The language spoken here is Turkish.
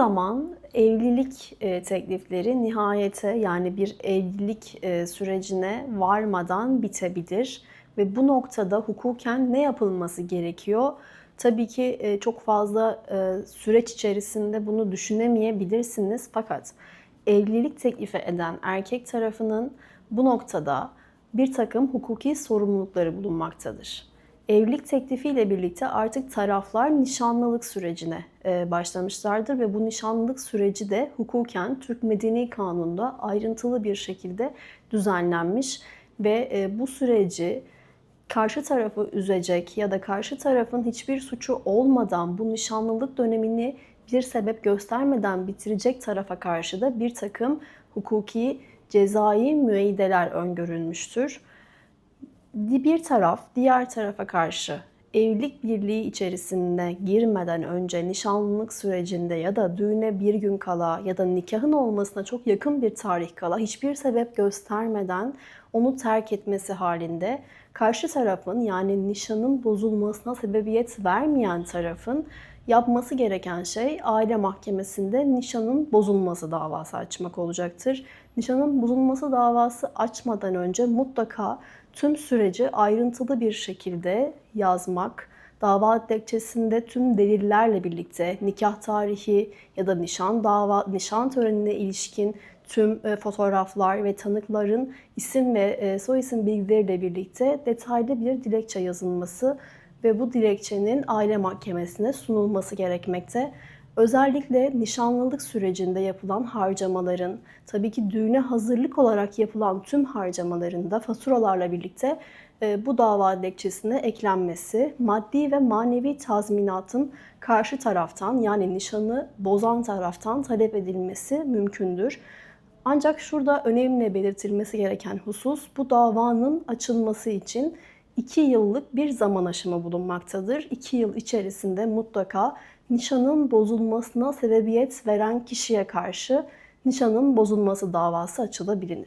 zaman evlilik e, teklifleri nihayete yani bir evlilik e, sürecine varmadan bitebilir ve bu noktada hukuken ne yapılması gerekiyor? Tabii ki e, çok fazla süreç içerisinde bunu düşünemeyebilirsiniz fakat evlilik teklifi eden erkek tarafının bu noktada bir takım hukuki sorumlulukları bulunmaktadır. Evlilik teklifiyle birlikte artık taraflar nişanlılık sürecine e, başlamışlardır ve bu nişanlılık süreci de hukuken Türk Medeni Kanunu'nda ayrıntılı bir şekilde düzenlenmiş ve e, bu süreci karşı tarafı üzecek ya da karşı tarafın hiçbir suçu olmadan bu nişanlılık dönemini bir sebep göstermeden bitirecek tarafa karşı da bir takım hukuki cezai müeyyideler öngörülmüştür bir taraf diğer tarafa karşı evlilik birliği içerisinde girmeden önce nişanlılık sürecinde ya da düğüne bir gün kala ya da nikahın olmasına çok yakın bir tarih kala hiçbir sebep göstermeden onu terk etmesi halinde karşı tarafın yani nişanın bozulmasına sebebiyet vermeyen tarafın yapması gereken şey aile mahkemesinde nişanın bozulması davası açmak olacaktır. Nişanın bozulması davası açmadan önce mutlaka tüm süreci ayrıntılı bir şekilde yazmak, dava dilekçesinde tüm delillerle birlikte nikah tarihi ya da nişan dava nişan törenine ilişkin tüm e, fotoğraflar ve tanıkların isim ve e, soyisim bilgileriyle birlikte detaylı bir dilekçe yazılması ve bu dilekçenin aile mahkemesine sunulması gerekmekte. Özellikle nişanlılık sürecinde yapılan harcamaların, tabii ki düğüne hazırlık olarak yapılan tüm harcamaların da faturalarla birlikte e, bu dava dilekçesine eklenmesi, maddi ve manevi tazminatın karşı taraftan yani nişanı bozan taraftan talep edilmesi mümkündür. Ancak şurada önemli belirtilmesi gereken husus bu davanın açılması için 2 yıllık bir zaman aşımı bulunmaktadır. 2 yıl içerisinde mutlaka nişanın bozulmasına sebebiyet veren kişiye karşı nişanın bozulması davası açılabilir.